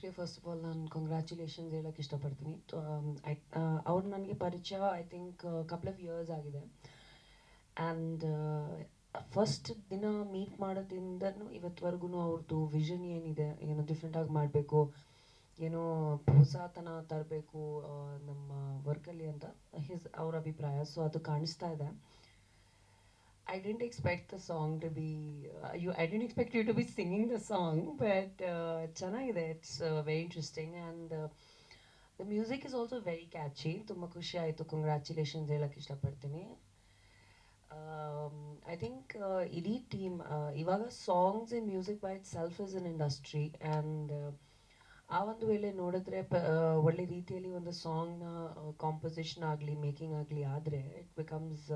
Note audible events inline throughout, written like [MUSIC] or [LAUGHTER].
ಆದರ್ಶ್ಗೆ first of all ನಾನು congratulations ಹೇಳಕ್ಕೆ ಇಷ್ಟಪಡ್ತೀನಿ. ಐ ಅವ್ರು ನನಗೆ ಪರಿಚಯ I think couple of years ಆಗಿದೆ. ಆ್ಯಂಡ್ ಫಸ್ಟ್ ದಿನ ಮೀಟ್ ಮಾಡೋದ್ರಿಂದನೂ ಇವತ್ತುವರೆಗೂ ಅವ್ರದ್ದು ವಿಷನ್ ಏನಿದೆ, ಏನೋ ಡಿಫ್ರೆಂಟಾಗಿ ಮಾಡಬೇಕು, ಏನೋ ಹೊಸತನ ತರಬೇಕು ನಮ್ಮ ವರ್ಕಲ್ಲಿ ಅಂತ ಹಿಸ್ ಅವ್ರ ಅಭಿಪ್ರಾಯ. ಸೊ ಅದು ಕಾಣಿಸ್ತಾ ಇದೆ. I didn't expect the song to be uh, you. I didn't expect you to be singing the song, but uh, ಚೆನ್ನಾಗಿದೆ it's uh, very interesting and uh, the music is also very catchy. ತುಂಬ ಖುಷಿ ಆಯಿತು congratulations ಹೇಳಕ್ಕೆ ಇಷ್ಟಪಡ್ತೀನಿ I think ಇಡೀ team ಇವಾಗ songs and music by itself is an industry and ಆ ಒಂದು ವೇಳೆ ನೋಡಿದ್ರೆ ಪ- ಆ, ಒಳ್ಳೆ ರೀತಿಯಲ್ಲಿ ಒಂದು ಸಾಂಗ್ನ ಕಾಂಪೋಸಿಷನ್ ಆಗಲಿ ಮೇಕಿಂಗ್ ಆಗಲಿ ಆದರೆ ಇಟ್ ಬಿಕಮ್ಸ್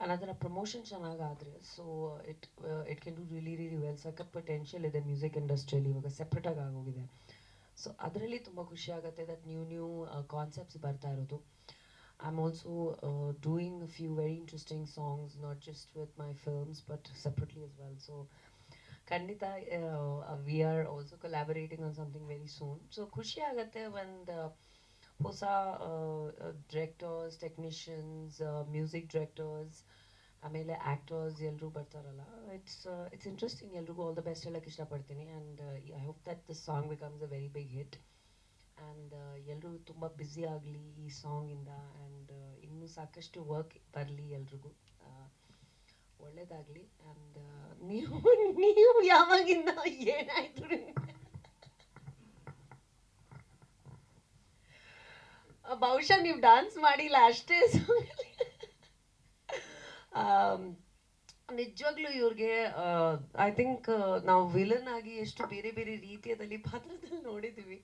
and ಅದರ promotion ಚೆನ್ನಾಗಾದರೆ so it it can do really really well ಸಖತ್ ಪೊಟೆನ್ಷಿಯಲ್ ಇದೆ ಮ್ಯೂಸಿಕ್ ಇಂಡಸ್ಟ್ರಿಯಲ್ಲಿ ಇವಾಗ ಸೆಪ್ರೇಟಾಗಿ ಆಗೋಗಿದೆ. ಸೊ ಅದರಲ್ಲಿ ತುಂಬ ಖುಷಿ ಆಗುತ್ತೆ ದಟ್ ನ್ಯೂ ನ್ಯೂ ಕಾನ್ಸೆಪ್ಟ್ಸ್ ಬರ್ತಾ ಇರೋದು. I am also doing few very interesting songs not just with my films but separately as well so ಖಂಡಿತ we are also collaborating on something very soon so ಖುಷಿ ಆಗುತ್ತೆ ಒಂದು ಹೊಸ directors technicians music directors ಆಮೇಲೆ actors ಎಲ್ಲರೂ ಬರ್ತಾರಲ್ಲ. It's it's interesting ಎಲ್ರಿಗೂ all the best ಹೇಳೋಕ್ಕೆ ಇಷ್ಟಪಡ್ತೀನಿ. And I hope that this song becomes a very big hit and ಎಲ್ಲರೂ ತುಂಬ ಬ್ಯುಸಿ ಆಗಲಿ ಈ ಸಾಂಗಿಂದ ಆ್ಯಂಡ್ ಇನ್ನೂ ಸಾಕಷ್ಟು ವರ್ಕ್ ಬರಲಿ ಎಲ್ರಿಗೂ. ಒಳ್ಳೇದಾಗಲಿ. ಆ್ಯಂಡ್ ನೀವು [LAUGHS] ನೀವು ಯಾವಾಗಿಂದ ಏನಾಯ್ತು ನಿಮ್ಗೆ? ಆ, ಬಹುಶಃ ನೀವು ಡಾನ್ಸ್ ಮಾಡಿಲ್ಲ ಅಷ್ಟೇ ನಿಜವಾಗ್ಲೂ ಇವ್ರಿಗೆ ಐ ಥಿಂಕ್ ನಾವು ವಿಲನ್ ಆಗಿ ಎಷ್ಟು ಬೇರೆ ಬೇರೆ ರೀತಿಯಲ್ಲಿ ಪಾತ್ರದಲ್ಲಿ ನೋಡಿದ್ದೀವಿ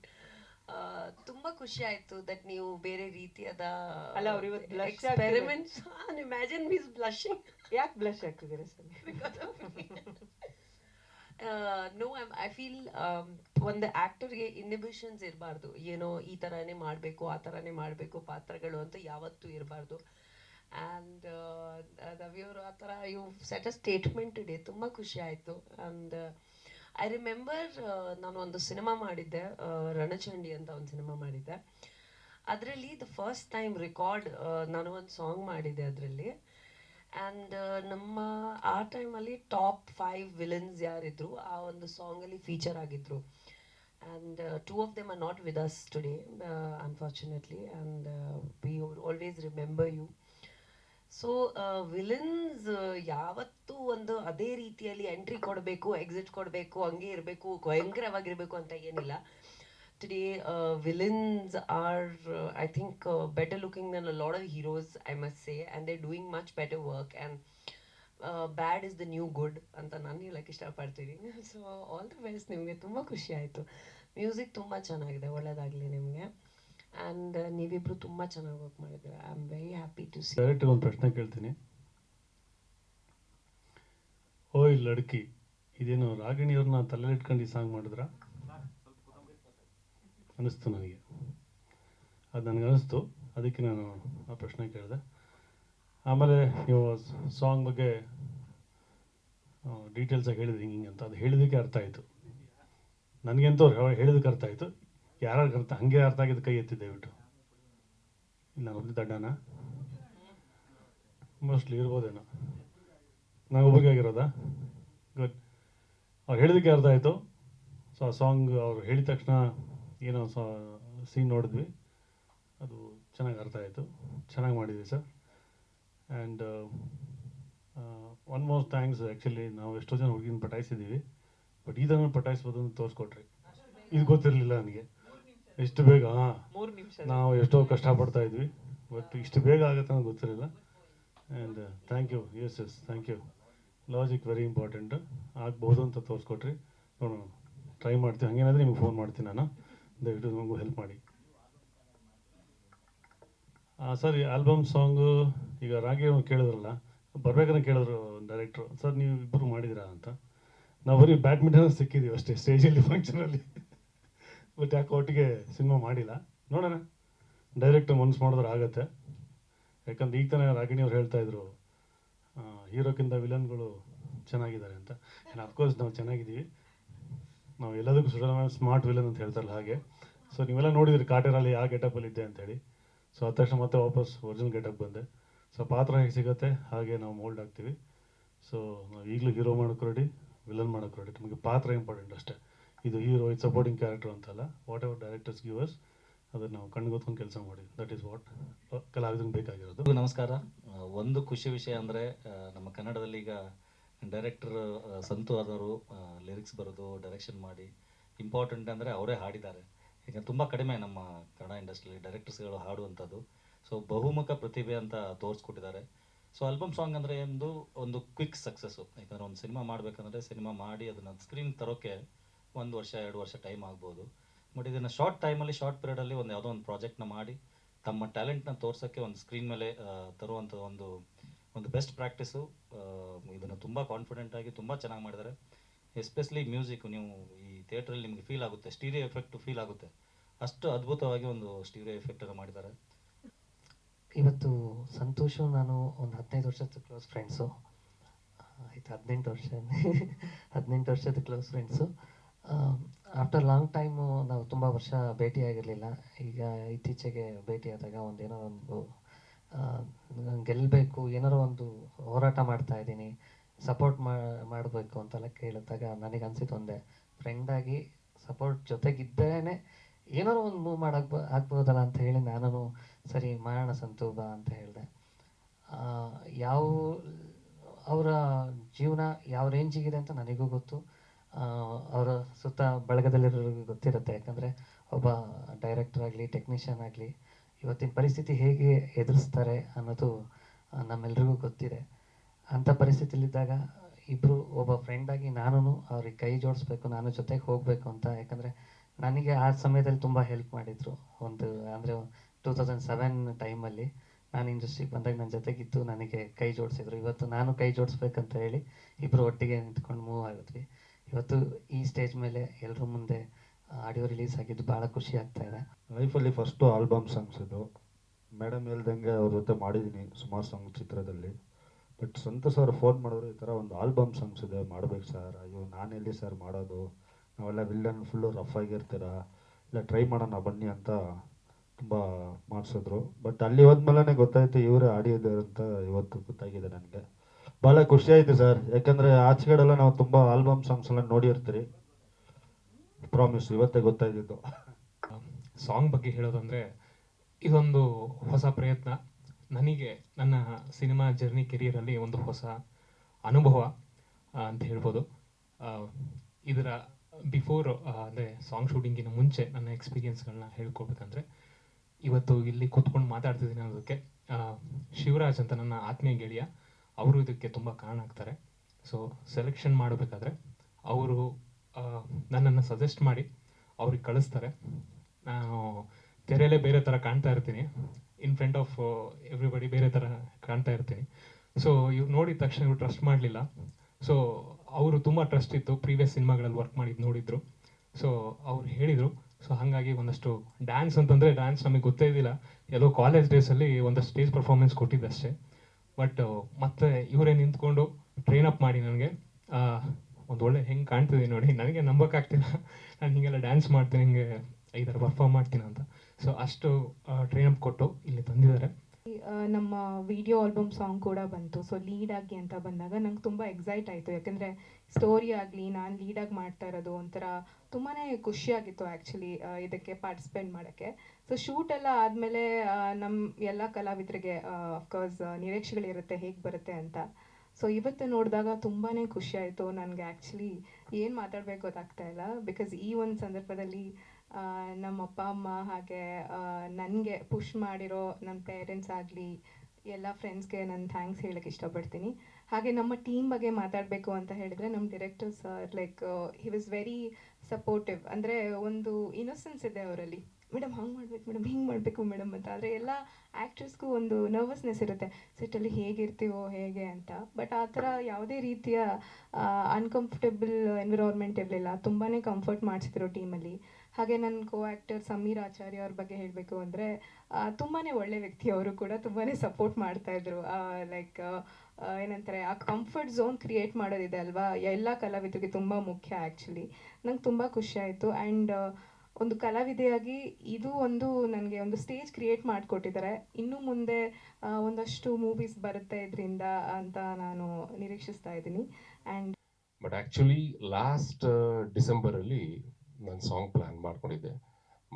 ಆ, ತುಂಬಾ ಖುಷಿ ಆಯ್ತು ದಟ್ ನೀವು ಬೇರೆ ರೀತಿಯಾದ ಅಲ್ಲ, ಅವ್ರು ಇವತ್ತು ಎಕ್ಸ್ಪೆರಿಮೆಂಟ್ಸ್ ಇಮ್ಯಾಜಿನ್ ಮೀಸ್ ಬ್ಲಶಿಂಗ್ ಯಾಕೆ ಬ್ಲಶ್ ಆಗ್ತಿದ್ದೀರಾ ಸರ್? [LAUGHS] ನೋ ಐ ಫೀಲ್ ಒಂದು ಆ್ಯಕ್ಟರ್ಗೆ ಇನ್ಹಿಬಿಷನ್ಸ್ ಇರಬಾರ್ದು. ಏನೋ ಈ ಥರನೇ ಮಾಡಬೇಕು, ಆ ಥರನೇ ಮಾಡಬೇಕು, ಪಾತ್ರಗಳು ಅಂತ ಯಾವತ್ತೂ ಇರಬಾರ್ದು. ಆ್ಯಂಡ್ ರವಿಯವರು ಆ ಥರ ಯು ಸೆಟ್ ಅ ಸ್ಟೇಟ್ಮೆಂಟ್ ಇದೆ. ತುಂಬ ಖುಷಿ ಆಯಿತು. ಆ್ಯಂಡ್ ಐ ರಿಮೆಂಬರ್ ನಾನು ಒಂದು ಸಿನಿಮಾ ಮಾಡಿದ್ದೆ. ರಣಚಂಡಿ ಅಂತ ಒಂದು ಸಿನಿಮಾ ಮಾಡಿದ್ದೆ. ಅದರಲ್ಲಿ ದ ಫಸ್ಟ್ ಟೈಮ್ ರೆಕಾರ್ಡ್ ನಾನು ಒಂದು ಸಾಂಗ್ ಮಾಡಿದ್ದೆ ಅದರಲ್ಲಿ. ಆ್ಯಂಡ್ ನಮ್ಮ ಆ ಟೈಮಲ್ಲಿ ಟಾಪ್ ಫೈವ್ ವಿಲನ್ಸ್ ಯಾರಿದ್ರು, ಆ ಒಂದು ಸಾಂಗಲ್ಲಿ ಫೀಚರ್ ಆಗಿದ್ರು. And two of them are not with us today unfortunately and we always remember you so villains ಯಾವತ್ತೂ ಒಂದು ಅದೇ ರೀತಿಯಲ್ಲಿ ಎಂಟ್ರಿ ಕೊಡಬೇಕು ಎಕ್ಸಿಟ್ ಕೊಡಬೇಕು, ಹಂಗೆ ಇರಬೇಕು, ಭಯಂಕರವಾಗಿರಬೇಕು ಅಂತ ಏನಿಲ್ಲ. Today i are I think better looking a lot of heroes heroes I say, and they're they much much better work and bad is the new good ಅಂತ ನಾನು ಹೇಳಕ್ಕೆ ಇಷ್ಟಪಡ್ತೀನಿ. ಸೊ ಆಲ್ ದಿ ಬೆಸ್ಟ್ ನಿಮಗೆ, ತುಂಬ ಖುಷಿ ಆಯಿತು. Music ತುಂಬ ಚೆನ್ನಾಗಿದೆ ಒಳ್ಳೆಯದಾಗಲಿ ನಿಮಗೆ. ಆ್ಯಂಡ್ ನೀವಿಬ್ಬರು ತುಂಬ ಚೆನ್ನಾಗಿ ವರ್ಕ್ ಮಾಡಿದ್ದೀರಾ. I am very happy to see direct ಒಂದು ಪ್ರಶ್ನೆ ಕೇಳ್ತೀನಿ. ಓಯ್, ಲಡ್ಕಿ, ಇದೇನು ರಾಗಿಣಿಯವ್ರನ್ನ ತಲೆಯಲ್ಲಿ ಇಟ್ಕೊಂಡು ಈ ಸಾಂಗ್ ಮಾಡಿದ್ರ? ಅನಿಸ್ತು ನನಗೆ. ಅದು ನನಗೆ ಅನಿಸ್ತು ಅದಕ್ಕೆ ನಾನು ಆ ಪ್ರಶ್ನೆ ಕೇಳಿದೆ. ಆಮೇಲೆ ನೀವು ಸಾಂಗ್ ಬಗ್ಗೆ ಡೀಟೇಲ್ಸಾಗಿ ಹೇಳಿದ್ರಿ ಹಿಂಗೆ ಅಂತ. ಅದು ಹೇಳಿದಕ್ಕೆ ಅರ್ಥ ಆಯಿತು. ನನಗೆಂತವ್ರು ಹೇಳಿದಕ್ಕೆ ಅರ್ಥ ಆಯಿತು. ಯಾರು ಅರ್ಥ, ಹಾಗೆ ಅರ್ಥ ಆಗಿದ್ದು ಕೈ ಎತ್ತಿ ದಯವಿಟ್ಟು. ಇಲ್ಲ, ನಾನು ದಡ್ಡನ ಮೋಸ್ಟ್ಲಿ ಇರ್ಬೋದೇನೋ. ನಾನು ಒಬ್ಬರಿಗೆ ಆಗಿರೋದಾ? ಗುಡ್ ಅವ್ರು ಹೇಳಿದಕ್ಕೆ ಅರ್ಥ ಆಯಿತು. ಸೊ ಆ ಸಾಂಗ್ ಅವ್ರು ಹೇಳಿದ ತಕ್ಷಣ ಏನೋ ಸೀನ್ ನೋಡಿದ್ವಿ. ಅದು ಚೆನ್ನಾಗಿ ಅರ್ಥ ಆಯಿತು. ಚೆನ್ನಾಗಿ ಮಾಡಿದ್ವಿ sir. And one more thanks actually ನಾವು ಎಷ್ಟೋ ಜನ ಹುಡುಗಿನ ಪಟಾಯಿಸಿದ್ದೀವಿ. ಬಟ್ ಇದನ್ನು ಪಟಾಯಿಸ್ಬೋದು ಅಂತ ತೋರಿಸ್ಕೊಟ್ರಿ. ಇದು ಗೊತ್ತಿರಲಿಲ್ಲ ನನಗೆ. ಎಷ್ಟು ಬೇಗ ನಾವು ಎಷ್ಟೋ ಕಷ್ಟಪಡ್ತಾ ಇದ್ವಿ. ಬಟ್ ಇಷ್ಟು ಬೇಗ ಆಗುತ್ತೆ ಅಂತ ಗೊತ್ತಿರಲಿಲ್ಲ. And thank you yes yes thank you logic very important ಆಗ್ಬೋದು ಅಂತ ತೋರಿಸ್ಕೊಟ್ರಿ. ನೋಡೋಣ. ಟ್ರೈ ಮಾಡ್ತೀನಿ ಹಂಗೇನಾದ್ರೆ ನಿಮ್ಗೆ ಫೋನ್ ಮಾಡ್ತೀನಿ ನಾನು. ದಯವಿಟ್ಟು ನಮಗೂ ಹೆಲ್ಪ್ ಮಾಡಿ. ಸರ್ ಆಲ್ಬಮ್ ಸಾಂಗು ಈಗ ರಾಗಿ ಕೇಳಿದ್ರಲ್ಲ ಬರ್ಬೇಕನ್ನ ಕೇಳಿದ್ರು ಡೈರೆಕ್ಟ್ರು ಸರ್ ನೀವು ಇಬ್ಬರು ಮಾಡಿದಿರಾ ಅಂತ? ನಾವು ಬರೀ ಬ್ಯಾಡ್ಮಿಂಟನ್ ಸಿಕ್ಕಿದ್ದೀವಿ ಅಷ್ಟೇ ಸ್ಟೇಜಲ್ಲಿ ಫಂಕ್ಷನಲ್ಲಿ ಬಟ್ ಯಾಕೆ ಒಟ್ಟಿಗೆ ಸಿನಿಮಾ ಮಾಡಿಲ್ಲ. ನೋಡೋಣ ಡೈರೆಕ್ಟ್ ಮನ್ಸು ಮಾಡಿದ್ರೆ ಆಗತ್ತೆ. ಯಾಕಂದ್ರೆ ಈಗ ತಾನೇ ರಾಗಿಣಿ ಅವ್ರು ಹೇಳ್ತಾ ಇದ್ರು ಹೀರೋಕ್ಕಿಂತ ವಿಲನ್ಗಳು ಚೆನ್ನಾಗಿದ್ದಾರೆ ಅಂತ. ಆ್ಯಂಡ್ ಅಫ್ಕೋರ್ಸ್ ನಾವು ಚೆನ್ನಾಗಿದ್ದೀವಿ. ನಾವು ಎಲ್ಲದಕ್ಕೂ ಸುಡಲ ಸ್ಮಾರ್ಟ್ ವಿಲನ್ ಅಂತ ಹೇಳ್ತಾರಲ್ಲ ಹಾಗೆ. ಸೊ ನೀವೆಲ್ಲ ನೋಡಿದ್ರಿ ಕಾಟೇರಲ್ಲಿ ಯಾವ ಗೆಟಪಲ್ಲಿ ಇದ್ದೆ ಅಂತೇಳಿ ಸೊ ಅದ ತಕ್ಷಣ ಮತ್ತೆ ವಾಪಸ್ ಒರಿಜಿನಲ್ ಗೆಟಪ್ ಬಂದೆ. ಸೊ ಪಾತ್ರ ಹೇಗೆ ಸಿಗುತ್ತೆ, ಹಾಗೆ ನಾವು ಮೋಲ್ಡ್ ಆಗ್ತೀವಿ. ಸೊ ನಾವು ಈಗಲೂ ಹೀರೋ ಮಾಡೋಕೆ ರೆಡಿ ವಿಲನ್ ಮಾಡೋಕೆ ರೆಡಿ ನಮಗೆ ಪಾತ್ರ ಇಂಪಾರ್ಟೆಂಟ್ ಅಷ್ಟೇ. ಇದು ಹೀರೋ ಇದು ಸಪೋರ್ಟಿಂಗ್ ಕ್ಯಾರೆಕ್ಟರ್ ಅಂತಲ್ಲ. ವಾಟ್ ಎವರ್ ಡೈರೆಕ್ಟರ್ಸ್ ಗಿವರ್ಸ್ ಅದನ್ನು ನಾವು ಕಣ್ಗೊತ್ಕೊಂಡು ಕೆಲಸ ಮಾಡಿ. ದಟ್ ಈಸ್ ವಾಟ್ ಕಲಾವಿದನಿಗೆ ಬೇಕಾಗಿರೋದು. ನಮಸ್ಕಾರ. ಒಂದು ಖುಷಿ ವಿಷಯ ಅಂದರೆ ನಮ್ಮ ಕನ್ನಡದಲ್ಲಿ ಈಗ ಡೈರೆಕ್ಟರ್ ಸಂತು ಆದವರು ಲಿರಿಕ್ಸ್ ಬರೆದು ಡೈರೆಕ್ಷನ್ ಮಾಡಿ ಇಂಪಾರ್ಟೆಂಟ್ ಅಂದರೆ ಅವರೇ ಹಾಡಿದ್ದಾರೆ. ಈಗ ತುಂಬ ಕಡಿಮೆ ನಮ್ಮ ಕನ್ನಡ ಇಂಡಸ್ಟ್ರಿಯಲ್ಲಿ ಡೈರೆಕ್ಟರ್ಸ್ಗಳು ಹಾಡುವಂಥದ್ದು. ಸೊ ಬಹುಮುಖ ಪ್ರತಿಭೆ ಅಂತ ತೋರಿಸ್ಕೊಟ್ಟಿದ್ದಾರೆ. ಸೊ ಆಲ್ಬಮ್ ಸಾಂಗ್ ಅಂದರೆ ಒಂದು ಒಂದು ಕ್ವಿಕ್ ಸಕ್ಸಸ್ಸು ಯಾಕಂದರೆ ಒಂದು ಸಿನಿಮಾ ಮಾಡಬೇಕಂದ್ರೆ ಸಿನಿಮಾ ಮಾಡಿ ಅದನ್ನು ಸ್ಕ್ರೀನ್ ತರೋಕ್ಕೆ ಒಂದು ವರ್ಷ, ಎರಡು ವರ್ಷ ಟೈಮ್ ಆಗ್ಬೋದು. ಬಟ್ ಇದನ್ನು ಶಾರ್ಟ್ ಟೈಮಲ್ಲಿ ಶಾರ್ಟ್ ಪೀರಿಯಡಲ್ಲಿ ಒಂದು ಯಾವುದೋ ಒಂದು ಪ್ರಾಜೆಕ್ಟ್ನ ಮಾಡಿ, ತಮ್ಮ ಟ್ಯಾಲೆಂಟ್ನ ತೋರ್ಸೋಕ್ಕೆ ಒಂದು ಸ್ಕ್ರೀನ್ ಮೇಲೆ ತರುವಂಥ ಒಂದು ಒಂದು ಬೆಸ್ಟ್ ಪ್ರಾಕ್ಟೀಸು ಇದನ್ನು ತುಂಬ ಕಾನ್ಫಿಡೆಂಟ್ ಆಗಿ ತುಂಬ ಚೆನ್ನಾಗಿ ಮಾಡಿದ್ದಾರೆ ಎಸ್ಪೆಷಲಿ ಮ್ಯೂಸಿಕ್ ನೀವು ಈ ಥಿಯೇಟ್ರಲ್ಲಿ ನಿಮಗೆ ಫೀಲ್ ಆಗುತ್ತೆ ಸ್ಟೀರಿಯೋ ಎಫೆಕ್ಟ್ ಫೀಲ್ ಆಗುತ್ತೆ. ಅಷ್ಟು ಅದ್ಭುತವಾಗಿ ಒಂದು ಸ್ಟೀರಿಯೋ ಎಫೆಕ್ಟನ್ನು ಮಾಡಿದ್ದಾರೆ ಇವತ್ತು ಸಂತೋಷ, ನಾನು ಒಂದು ಹದಿನೈದು ವರ್ಷದ ಕ್ಲೋಸ್ ಫ್ರೆಂಡ್ಸು ಆಯ್ತು, ಹದಿನೆಂಟು ವರ್ಷ. ಹದಿನೆಂಟು ವರ್ಷದ close friends after long time ನಾವು ತುಂಬ ವರ್ಷ ಭೇಟಿಯಾಗಿರಲಿಲ್ಲ. ಈಗ ಇತ್ತೀಚೆಗೆ ಭೇಟಿಯಾದಾಗ ಒಂದೇನೋ ಒಂದು ಗೆಲ್ಲಬೇಕು ಏನಾರು ಒಂದು ಹೋರಾಟ ಮಾಡ್ತಾ ಇದ್ದೀನಿ ಸಪೋರ್ಟ್ ಮಾಡಬೇಕು ಅಂತೆಲ್ಲ ಕೇಳಿದಾಗ ನನಗೆ ಅನಿಸಿತು ಒಂದೇ ಫ್ರೆಂಡಾಗಿ ಸಪೋರ್ಟ್ ಜೊತೆಗಿದ್ದರೇ ಏನಾರು ಒಂದು ಮೂವ್ ಮಾಡಕ್ ಆಗ್ಬೋದಲ್ಲ ಅಂತ ಹೇಳಿ ನಾನು ಸರಿ ಮಾಡೋಣ ಸಂತು ಅಂತ ಹೇಳಿದೆ. ಯಾವ, ಅವರ ಜೀವನ ಯಾವ ರೇಂಜಿಗಿದೆ ಅಂತ ನನಗೂ ಗೊತ್ತು. ಅವರ ಸುತ್ತ ಬಳಗದಲ್ಲಿರೋರಿಗೂ ಗೊತ್ತಿರುತ್ತೆ, ಯಾಕಂದರೆ ಒಬ್ಬ ಡೈರೆಕ್ಟರ್ ಆಗಲಿ ಟೆಕ್ನಿಷಿಯನ್ ಆಗಲಿ ಇವತ್ತಿನ ಪರಿಸ್ಥಿತಿ ಹೇಗೆ ಎದುರಿಸ್ತಾರೆ ಅನ್ನೋದು ನಮ್ಮೆಲ್ರಿಗೂ ಗೊತ್ತಿದೆ. ಅಂಥ ಪರಿಸ್ಥಿತಿಯಲ್ಲಿದ್ದಾಗ ಇಬ್ಬರು ಒಬ್ಬ ಫ್ರೆಂಡಾಗಿ ನಾನು ಅವ್ರಿಗೆ ಕೈ ಜೋಡಿಸ್ಬೇಕು, ನಾನು ಜೊತೆಗೆ ಹೋಗಬೇಕು ಅಂತ. ಯಾಕಂದರೆ ನನಗೆ ಆ ಸಮಯದಲ್ಲಿ ತುಂಬ ಹೆಲ್ಪ್ ಮಾಡಿದರು. ಒಂದು, ಅಂದರೆ ಟೂ ತೌಸಂಡ್ ಸೆವೆನ್ ಟೈಮಲ್ಲಿ ನಾನು ಇಂಡಸ್ಟ್ರಿಗೆ ಬಂದಾಗ ನನ್ನ ಜೊತೆಗಿದ್ದು ನನಗೆ ಕೈ ಜೋಡಿಸಿದ್ರು. ಇವತ್ತು ನಾನು ಕೈ ಜೋಡಿಸ್ಬೇಕಂತ ಹೇಳಿ ಇಬ್ಬರು ಒಟ್ಟಿಗೆ ನಿಂತ್ಕೊಂಡು ಮೂವ್ ಆಗಿದ್ವಿ. ಇವತ್ತು ಈ ಸ್ಟೇಜ್ ಮೇಲೆ ಎಲ್ಲರ ಮುಂದೆ ಆಡಿಯೋ ರಿಲೀಸ್ ಆಗಿದ್ದು ಭಾಳ ಖುಷಿ ಆಗ್ತಾ ಇದೆ. ಲೈಫಲ್ಲಿ ಫಸ್ಟು ಆಲ್ಬಮ್ ಸಾಂಗ್ಸ್ ಇದು ಮೇಡಮ್ ಹೇಳ್ದಂಗೆ ಅವ್ರ ಜೊತೆ ಮಾಡಿದ್ದೀನಿ ಸುಮಾರು ಸಾಂಗ್ ಚಿತ್ರದಲ್ಲಿ. ಬಟ್ ಸಂತೋಷ್ ಸರ್ ಫೋನ್ ಮಾಡಿದ್ರು, ಈ ಥರ ಒಂದು ಆಲ್ಬಮ್ ಸಾಂಗ್ಸ್ ಇದೆ, ಮಾಡ್ಬೇಕು ಸರ್ ಅಯ್ಯೋ ನಾನೆಲ್ಲಿ ಸರ್ ಮಾಡೋದು? ನಾವೆಲ್ಲ ವಿಲ್ಲನ್ ಫುಲ್ಲು ರಫ್ ಆಗಿರ್ತೀರ? ಇಲ್ಲ ಟ್ರೈ ಮಾಡೋಣ, ಬನ್ನಿ ಅಂತ ತುಂಬ ಮಾಡಿಸಿದ್ರು. ಬಟ್ ಅಲ್ಲಿ ಹೋದ್ಮೇಲೆ ಗೊತ್ತಾಯಿತು, ಇವರೇ ಆಡಿಯೋದು ಅಂತ ಇವತ್ತು ಗೊತ್ತಾಗಿದೆ ನನಗೆ. ಭಾಳ ಖುಷಿ ಆಯಿತು ಸರ್ ಯಾಕಂದರೆ ಆಚೆಗಡೆಲ್ಲ ನಾವು ತುಂಬ ಆಲ್ಬಮ್ ಸಾಂಗ್ಸ್ ಎಲ್ಲ ನೋಡಿರ್ತೀರಿ. ಪ್ರಾಮಿಸ್ ಇವತ್ತೇ ಗೊತ್ತಾಗಿದ್ದು ಸಾಂಗ್ ಬಗ್ಗೆ ಹೇಳೋದಂದರೆ, ಇದೊಂದು ಹೊಸ ಪ್ರಯತ್ನ. ನನಗೆ ನನ್ನ ಸಿನಿಮಾ ಜರ್ನಿ ಕೆರಿಯರಲ್ಲಿ ಒಂದು ಹೊಸ ಅನುಭವ ಅಂತ ಹೇಳ್ಬೋದು. ಇದರ ಬಿಫೋರ್ ಅಂದರೆ ಸಾಂಗ್ ಶೂಟಿಂಗಿನ ಮುಂಚೆ ನನ್ನ ಎಕ್ಸ್ಪೀರಿಯೆನ್ಸ್ಗಳನ್ನ ಹೇಳ್ಕೊಳ್ಬೇಕಂದ್ರೆ ಇವತ್ತು ಇಲ್ಲಿ ಕೂತ್ಕೊಂಡು ಮಾತಾಡ್ತಿದ್ದೀನಿ ಅನ್ನೋದಕ್ಕೆ ಶಿವರಾಜ್ ಅಂತ ನನ್ನ ಆತ್ಮೀಯ ಗೆಳೆಯ, ಅವರು ಇದಕ್ಕೆ ತುಂಬ ಕಾರಣ ಆಗ್ತಾರೆ. ಸೊ ಸೆಲೆಕ್ಷನ್ ಮಾಡಬೇಕಾದ್ರೆ, ಅವರು ನನ್ನನ್ನು ಸಜೆಸ್ಟ್ ಮಾಡಿ ಅವ್ರಿಗೆ ಕಳಿಸ್ತಾರೆ. ನಾನು ತೆರೆಯಲ್ಲೇ ಬೇರೆ ಥರ ಕಾಣ್ತಾ ಇರ್ತೀನಿ. ಇನ್ ಫ್ರಂಟ್ ಆಫ್ ಎವ್ರಿಬಡಿ ಬೇರೆ ಥರ ಕಾಣ್ತಾ ಇರ್ತೀನಿ. ಸೊ ಇವ್ರು ನೋಡಿದ ತಕ್ಷಣ ಇವ್ರು ಟ್ರಸ್ಟ್ ಮಾಡಲಿಲ್ಲ. ಸೊ ಅವರು ತುಂಬ ಟ್ರಸ್ಟ್ ಇತ್ತು. ಪ್ರೀವಿಯಸ್ ಸಿನಿಮಾಗಳಲ್ಲಿ ವರ್ಕ್ ಮಾಡಿದ್ದು ನೋಡಿದ್ರು. ಸೊ ಅವ್ರು ಹೇಳಿದರು. ಸೊ ಹಾಗಾಗಿ ಒಂದಷ್ಟು ಡ್ಯಾನ್ಸ್ ಅಂತಂದರೆ ಡ್ಯಾನ್ಸ್ ನಮಗೆ ಗೊತ್ತೇ ಇದ್ದಿಲ್ಲ. ಎಲ್ಲೋ ಕಾಲೇಜ್ ಡೇಸಲ್ಲಿ ಒಂದಷ್ಟು ಸ್ಟೇಜ್ ಪರ್ಫಾರ್ಮೆನ್ಸ್ ಕೊಟ್ಟಿದ್ದಷ್ಟೇ. ಬಟ್ ಮತ್ತೆ ಇವರೇ ನಿಂತ್ಕೊಂಡು ಟ್ರೈನ್ ಅಪ್ ಮಾಡಿ ನನಗೆ. ಒಂದು ಒಳ್ಳೆ ಹೆಂಗೆ ಕಾಣ್ತಿದೆ ನೋಡಿ, ನನಗೆ ನಂಬೋಕ್ಕಾಗ್ತಿಲ್ಲ. ನಾನು ಹಿಂಗೆಲ್ಲ ಡ್ಯಾನ್ಸ್ ಮಾಡ್ತೀನಿ, ಹಿಂಗೆ ಈ ಥರ ಪರ್ಫಾರ್ಮ್ ಮಾಡ್ತೀನಿ ಅಂತ. ಸೊ ಅಷ್ಟು ಟ್ರೈನ್ ಅಪ್ ಕೊಟ್ಟು ಇಲ್ಲಿ ತಂದಿದ್ದಾರೆ. ನಮ್ಮ ವಿಡಿಯೋ ಆಲ್ಬಮ್ ಸಾಂಗ್ ಕೂಡ ಬಂತು. ಸೊ ಲೀಡ್ ಆಗಿ ಅಂತ ಬಂದಾಗ ನಂಗೆ ತುಂಬ ಎಕ್ಸೈಟ್ ಆಯಿತು. ಯಾಕಂದರೆ ಸ್ಟೋರಿ ಆಗಲಿ, ನಾನು ಲೀಡಾಗಿ ಮಾಡ್ತಾ ಇರೋದು ಒಂಥರ ತುಂಬಾ ಖುಷಿಯಾಗಿತ್ತು ಆ್ಯಕ್ಚುಲಿ ಇದಕ್ಕೆ ಪಾರ್ಟಿಸಿಪೇಟ್ ಮಾಡೋಕ್ಕೆ. ಸೊ ಶೂಟ್ ಎಲ್ಲ ಆದಮೇಲೆ ನಮ್ಮ ಎಲ್ಲ ಕಲಾವಿದರಿಗೆ ಅಫ್ಕೋರ್ಸ್ ನಿರೀಕ್ಷೆಗಳಿರುತ್ತೆ ಹೇಗೆ ಬರುತ್ತೆ ಅಂತ. ಸೊ ಇವತ್ತು ನೋಡಿದಾಗ ತುಂಬಾ ಖುಷಿ ಆಯಿತು. ನನಗೆ ಆ್ಯಕ್ಚುಲಿ ಏನು ಮಾತಾಡಬೇಕು ಗೊತ್ತಾಗ್ತಾ ಇಲ್ಲ. ಬಿಕಾಸ್ ಈ ಒಂದು ಸಂದರ್ಭದಲ್ಲಿ ನಮ್ಮ ಅಪ್ಪ ಅಮ್ಮ ಹಾಗೆ ನನಗೆ ಪುಷ್ ಮಾಡಿರೋ ನನ್ನ ಪೇರೆಂಟ್ಸ್ ಆಗಲಿ, ಎಲ್ಲ ಫ್ರೆಂಡ್ಸ್ಗೆ ನಾನು ಥ್ಯಾಂಕ್ಸ್ ಹೇಳಕ್ಕೆ ಇಷ್ಟಪಡ್ತೀನಿ. ಹಾಗೆ ನಮ್ಮ ಟೀಮ್ ಬಗ್ಗೆ ಮಾತಾಡಬೇಕು ಅಂತ ಹೇಳಿದರೆ ನಮ್ಮ director sir like he was very supportive ಅಂದರೆ ಒಂದು ಇನ್ನೊಸೆನ್ಸ್ ಇದೆ ಅವರಲ್ಲಿ. ಮೇಡಮ್, ಹಂಗೆ ಮಾಡ್ಬೇಕು, ಮೇಡಮ್, ಹಿಂಗೆ ಮಾಡಬೇಕು, ಮೇಡಮ್ ಅಂತ. ಆದರೆ ಎಲ್ಲ ಆ್ಯಕ್ಟರ್ಸ್ಗೂ ಒಂದು ನರ್ವಸ್ನೆಸ್ ಇರುತ್ತೆ. ಸೆಟ್ಟಲ್ಲಿ ಹೇಗಿರ್ತೀವೋ, ಹೇಗೆ ಅಂತ. ಬಟ್ ಆ ಥರ ಯಾವುದೇ ರೀತಿಯ ಅನ್ಕಂಫರ್ಟಬಲ್ ಎನ್ವಿರಾನ್ಮೆಂಟ್ ಇರಲಿಲ್ಲ. ತುಂಬಾ ಕಂಫರ್ಟ್ ಮಾಡಿಸಿದ್ರು ಟೀಮಲ್ಲಿ ಹಾಗೆ ನನ್ನ ಕೋ ಆ್ಯಕ್ಟರ್ ಸಮೀರ್ ಆಚಾರ್ಯ ಅವ್ರ ಬಗ್ಗೆ ಹೇಳಬೇಕು ಅಂದರೆ ತುಂಬಾ ಒಳ್ಳೆ ವ್ಯಕ್ತಿ ಅವರು ಕೂಡ ತುಂಬಾ ಸಪೋರ್ಟ್ ಮಾಡ್ತಾಯಿದ್ರು ಲೈಕ್ ಏನಂತಾರೆ, ಆ ಕಂಫರ್ಟ್ ಝೋನ್ ಕ್ರಿಯೇಟ್ ಮಾಡೋದಿದೆ ಅಲ್ವಾ? ಎಲ್ಲ ಕಲಾವಿದರಿಗೆ ತುಂಬ ಮುಖ್ಯ ಆ್ಯಕ್ಚುಲಿ ನಂಗೆ ತುಂಬ ಖುಷಿ ಆಯಿತು. ಆ್ಯಂಡ್ ಒಂದು ಕಲಾವಿದೆಯಾಗಿ ಇದು ಒಂದು ನನಗೆ ಒಂದು ಸ್ಟೇಜ್ ಕ್ರಿಯೇಟ್ ಮಾಡಿಕೊಟ್ಟಿದ್ದಾರೆ. ಇನ್ನು ಮುಂದೆ ಒಂದಷ್ಟು ಮೂವೀಸ್ ಬರುತ್ತೆ ಇದರಿಂದ ಅಂತ ನಾನು ನಿರೀಕ್ಷಿಸ್ತಾ ಇದ್ದೀನಿ. ಆ್ಯಂಡ್ ಬಟ್ ಆ್ಯಕ್ಚುಲಿ ಲಾಸ್ಟ್ ಡಿಸೆಂಬರಲ್ಲಿ ನಾನು ಸಾಂಗ್ ಪ್ಲ್ಯಾನ್ ಮಾಡ್ಕೊಂಡಿದ್ದೆ.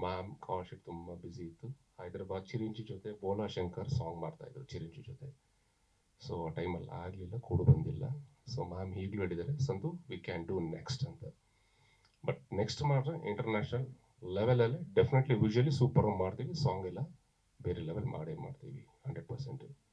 ಮ್ಯಾಮ್ ಕೌಶಿಕ್ ತುಂಬ ಬ್ಯುಸಿ ಇತ್ತು. ಹೈದರಾಬಾದ್ ಚಿರಿಂಜಿ ಜೊತೆ ಬೋಲಾ ಶಂಕರ್ ಸಾಂಗ್ ಮಾಡ್ತಾಯಿದ್ರು ಚಿರಿಂಜಿ ಜೊತೆ. ಸೊ ಆ ಟೈಮಲ್ಲಿ ಆಗಲಿಲ್ಲ, ಕೂಡ ಬಂದಿಲ್ಲ. ಸೊ ಮ್ಯಾಮ್ ಈಗಲೂ ಹೇಳಿದ್ದಾರೆ, Santhu we can do next ಅಂತ. ಬಟ್ ನೆಕ್ಸ್ಟ್ ಮಾಡಿದ್ರೆ ಇಂಟರ್ನ್ಯಾಷನಲ್ ಲೆವೆಲಲ್ಲಿ ಡೆಫಿನೆಟ್ಲಿ ವಿಜುವಲಿ ಸೂಪರ್ ಮಾಡ್ತೀವಿ. ಸಾಂಗ್ ಎಲ್ಲ ಬೇರೆ ಲೆವೆಲ್ ಮಾಡೇ ಮಾಡ್ತೀವಿ. Hundred percent